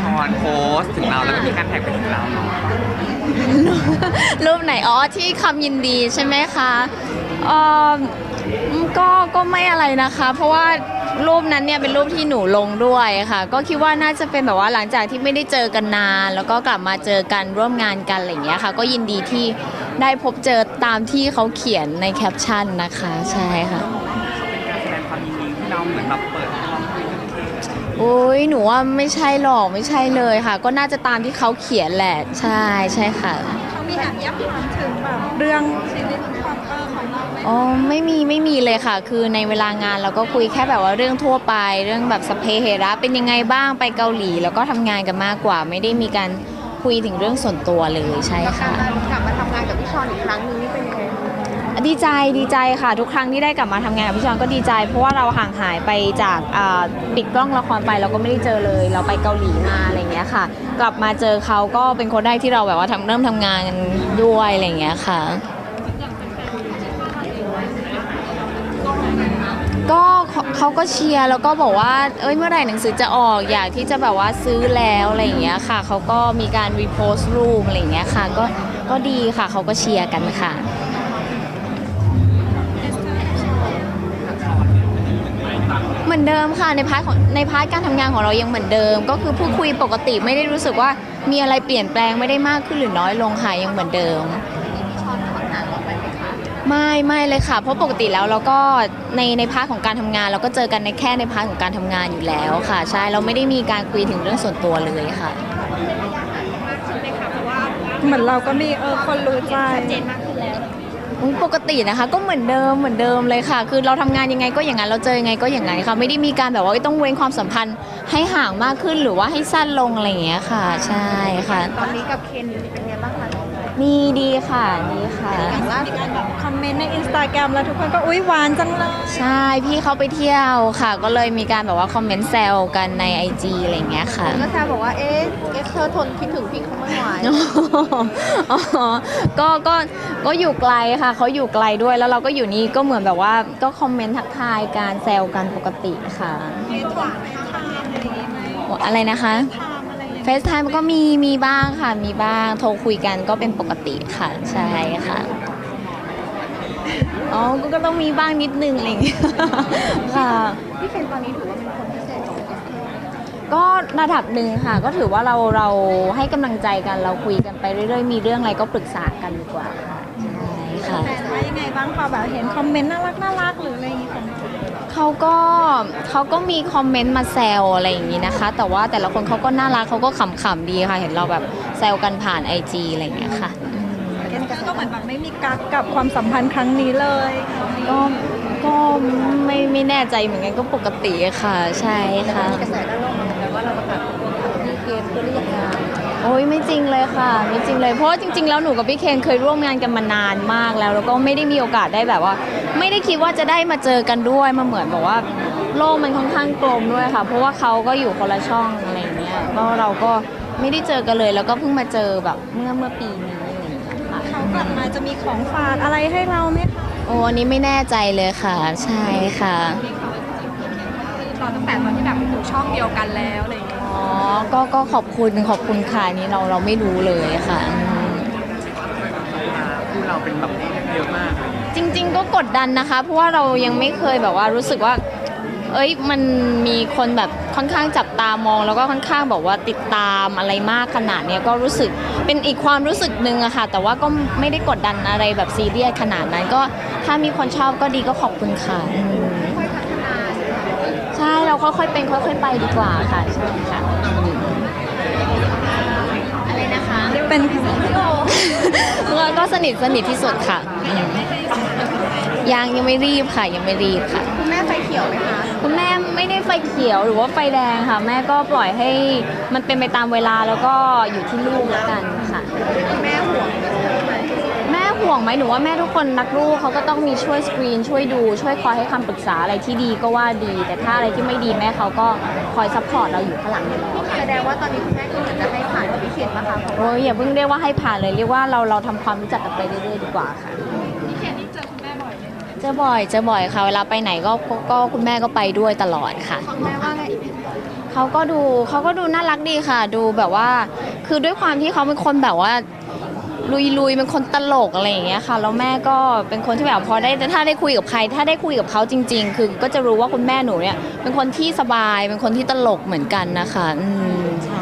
ชอนโพสต์ถึงเราแล้วก็มีการแท็กไปถึงเราเนาะรูปไหนอ๋อที่คำยินดีใช่ไหมคะเอ่อก็ก็ไม่อะไรนะคะ เพราะว่ารูปนั้นเนี่ยเป็นรูปที่หนูลงด้วยค่ะ ก็คิดว่าน่าจะเป็นแบบว่าหลังจากที่ไม่ได้เจอกันนาน แล้วก็กลับมาเจอกันร่วมงานกันอะไรอย่างเงี้ยค่ะ ก็ยินดีที่ได้พบเจอตามที่เขาเขียนในแคปชั่นนะคะ ใช่ค่ะ เป็นการแสดงความยินดีที่เราเหมือนแบบเปิดห้องคุยกันเอง โอ้ยหนูว่าไม่ใช่หรอกไม่ใช่เลยค่ะ ก็น่าจะตามที่เขาเขียนแหละ ใช่ใช่ค่ะ เขามีแอบยับถามถึงแบบเรื่องชีวิตความเออของเราไหมอ๋อไม่มีไม่มีเลยค่ะ คือในเวลางานเราก็คุยแค่แบบว่าเรื่องทั่วไป เรื่องแบบสพเปเฮระเป็นยังไงบ้างไปเกาหลี แล้วก็ทำงานกันมากกว่า ไม่ได้มีการคุยถึงเรื่องส่วนตัวเลยใช่กับกาค่ะ รกลับมาทำงานกับพี่ชอนอีกครั้งหนึงนี่เป็นยังไง ดีใจดีใจค่ะ ทุกครั้งที่ได้กลับมาทำงานกับพี่ชอนก็ดีใจ เพราะว่าเราห่างหายไปจากปิดกล้องละครไปเราก็ไม่ได้เจอเลย เราไปเกาหลีมาอะไรเงี้ยค่ะ กลับมาเจอเขาก็เป็นคนแรกที่เราแบบว่าทำเริ่มทำงานกันด้วยอะไรเงี้ยค่ะ ก็เขาก็เชียร์แล้วก็บอกว่าเอ้ยเมื่อไหร่หนังสือจะออกอยากที่จะแบบว่าซื้อแล้วอะไรเงี้ยค่ะเขาก็มีการรีโพสต์รูปอะไรเงี้ยค่ะก็ก็ดีค่ะเขาก็เชียร์กันค่ะ เหมือนเดิมค่ะในพาร์ทของในพาร์ทการทำงานของเรายังเหมือนเดิม ก็คือพูดคุยปกติไม่ได้รู้สึกว่ามีอะไรเปลี่ยนแปลงไม่ได้มากขึ้นหรือน้อยลงค่ะยังเหมือนเดิมพี่ชอนถอนห่างออกไปไหมคะไม่ไม่เลยค่ะ เพราะปกติแล้วเราก็ในในพาร์ทของการทำงาน เราก็เจอกันในแค่ในพาร์ทของการทำงานอยู่แล้วค่ะ ใช่เราไม่ได้มีการคุยถึงเรื่องส่วนตัวเลยค่ะ เหมือนเราก็มีเออคนรู้ใจ อุ๊ยปกตินะคะ ก็เหมือนเดิมเหมือนเดิมเลยค่ะ คือเราทำงานยังไงก็อย่างนั้นเราเจอยังไงก็อย่างนั้นค่ะ ไม่ได้มีการแบบว่าต้องเว้นความสัมพันธ์ให้ห่างมากขึ้นหรือว่าให้สั้นลงอะไรอย่างเงี้ยค่ะ ใช่ค่ะ ตอนนี้กับเคนเป็นไงบ้างคะ มีดีค่ะดีค่ะ อย่างล่าสุดแบบคอมเมนต์ในอินสตาแกรมแล้วทุกคนก็อุ้ยหวานจังเลย ใช่พี่เขาไปเที่ยวค่ะ ก็เลยมีการแบบว่าคอมเมนต์แซวกันใน IG อะไรอย่างเงี้ยค่ะ ก็แค่บอกว่าเอ๊ะเอสเธอทนคิดถึงพี่เขาไม่ไหวอ๋อก็ก็ก็อยู่ไกลค่ะเขาอยู่ไกลด้วยแล้วเราก็อยู่นี่ก็เหมือนแบบว่าก็คอมเมนต์ทักทายการแซวกันปกติค่ะอะไรนะคะ เฟซไทม์ก็มีมีบ้างค่ะ มีบ้างโทรคุยกันก็เป็นปกติค่ะ ใช่ค่ะ อ๋อก็ก็ต้องมีบ้างนิดนึงอะไรอย่างเงี้ยค่ะ พี่เคนตอนนี้ถือว่าเป็นคนพิเศษของเอสเธอร์ก็ระดับหนึ่งค่ะ ก็ถือว่าเราเราให้กำลังใจกันเราคุยกันไปเรื่อยๆ มีเรื่องอะไรก็ปรึกษากันดีกว่าค่ะใช่ค่ะ แฟนว่ายังไงบ้างพอแบบเห็นคอมเมนต์น่ารักน่ารักหรืออะไรอย่างงี้ของเขาก็เขาก็มีคอมเมนต์มาแซวอะไรอย่างนี้นะคะ แต่ว่าแต่ละคนเขาก็น่ารักเขาก็ขำๆดีค่ะ เห็นเราแบบแซวกันผ่านไอจีอะไรอย่างเงี้ยค่ะเคนก็เหมือนแบบไม่มีกักกับความสัมพันธ์ครั้งนี้เลยก็ก็ไม่ไม่แน่ใจเหมือนกันก็ปกติค่ะ ใช่ค่ะมีกระแสด้านลบเหมือนกันว่าเราประกาศมีเกมเพื่อเรียกงาน โอ้ยไม่จริงเลยค่ะ ไม่จริงเลยเพราะว่าจริง ๆ แล้วหนูกับพี่เคนเคยร่วมงานกันมานานมากแล้ว แล้วก็ไม่ได้มีโอกาสได้แบบว่า ไม่ได้คิดว่าจะได้มาเจอกันด้วยมาเหมือนแบบว่า โลกมันค่อนข้างกลมด้วยค่ะ เพราะว่าเขาก็อยู่คนละช่องอะไรอย่างเงี้ยก็เราก็ไม่ได้เจอกันเลย แล้วก็เพิ่งมาเจอแบบเมื่อเมื่อปีนี้อะไรอย่างเงี้ยค่ะเขากลับมาจะมีของฝากอะไรให้เราไหมคะโอ้อันนี้ไม่แน่ใจเลยค่ะ ใช่ค่ะ ตอนตั้งแต่ตอนที่แบบอยู่ช่องเดียวกันแล้วอะไรอย่างเงี้ย อ๋อก็ก็ขอบคุณขอบคุณค่ะอันนี้เราเราไม่รู้เลยค่ะอืมคู่เราเป็นแบบเยอะมากเลยจริง ๆ ก็กดดันนะคะ เพราะว่าเรายังไม่เคยแบบว่ารู้สึกว่า เอ้ยมันมีคนแบบค่อนข้างจับตามอง แล้วก็ค่อนข้างบอกว่าติดตามอะไรมากขนาดเนี้ยก็รู้สึกเป็นอีกความรู้สึกหนึ่งอะค่ะ แต่ว่าก็ไม่ได้กดดันอะไรแบบซีเรียสขนาดนั้นก็ถ้ามีคนชอบก็ดีก็ขอบคุณค่ะอืมใช่เราค่อยๆเป็นค่อยๆไปดีกว่าค่ะใช่ค่ะอืมอะไรนะคะเป็นก็ก็สนิทสนิทที่สุดค่ะอืมยังยังไม่รีบค่ะ ยังไม่รีบค่ะ คุณแม่ไฟเขียวไหมคะคุณแม่ไม่ได้ไฟเขียวหรือว่าไฟแดงค่ะ แม่ก็ปล่อยให้มันเป็นไปตามเวลาแล้วก็อยู่ที่ลูกแล้วกันค่ะแม่ห่วงแม่ ห่วงไหมหนูว่าแม่ทุกคนรักลูกเขาก็ต้องมีช่วยสกรีน ช่วยดูช่วยคอยให้คำปรึกษาอะไรที่ดีก็ว่าดี แต่ถ้าอะไรที่ไม่ดีแม่เขาก็คอยซัพพอร์ตเราอยู่ข้างหลังอยู่แล้วค่ะ แสดงว่าตอนนี้คุณแม่ก็เหมือนจะให้ผ่านกับพี่เคนนะคะเพราะโอ้ยอย่าเพิ่งเรียกว่าให้ผ่านเลยเรียกว่าเราเราทำความรู้จักกันไปเรื่อยๆดีกว่าค่ะพี่เคนนี่เจอคุณแม่บ่อยไหมเจอบ่อยเจอบ่อยค่ะเวลาไปไหนก็ก็ก็คุณแม่ก็ไปด้วยตลอดค่ะแม่ว่าไงเขาก็ดูเขาก็ดูน่ารักดีค่ะ ดูแบบว่า คือด้วยความที่เขาเป็นคนแบบว่าลุย ลุยๆเป็นคนตลกอะไรอย่างเงี้ยค่ะแล้วแม่ก็เป็นคนที่แบบพอได้ถ้าได้คุยกับใคร ถ้าได้คุยกับเขาจริง ๆ คือก็จะรู้ว่าคุณแม่หนูเนี่ยเป็นคนที่สบายเป็นคนที่ตลกเหมือนกันนะคะอืมใช่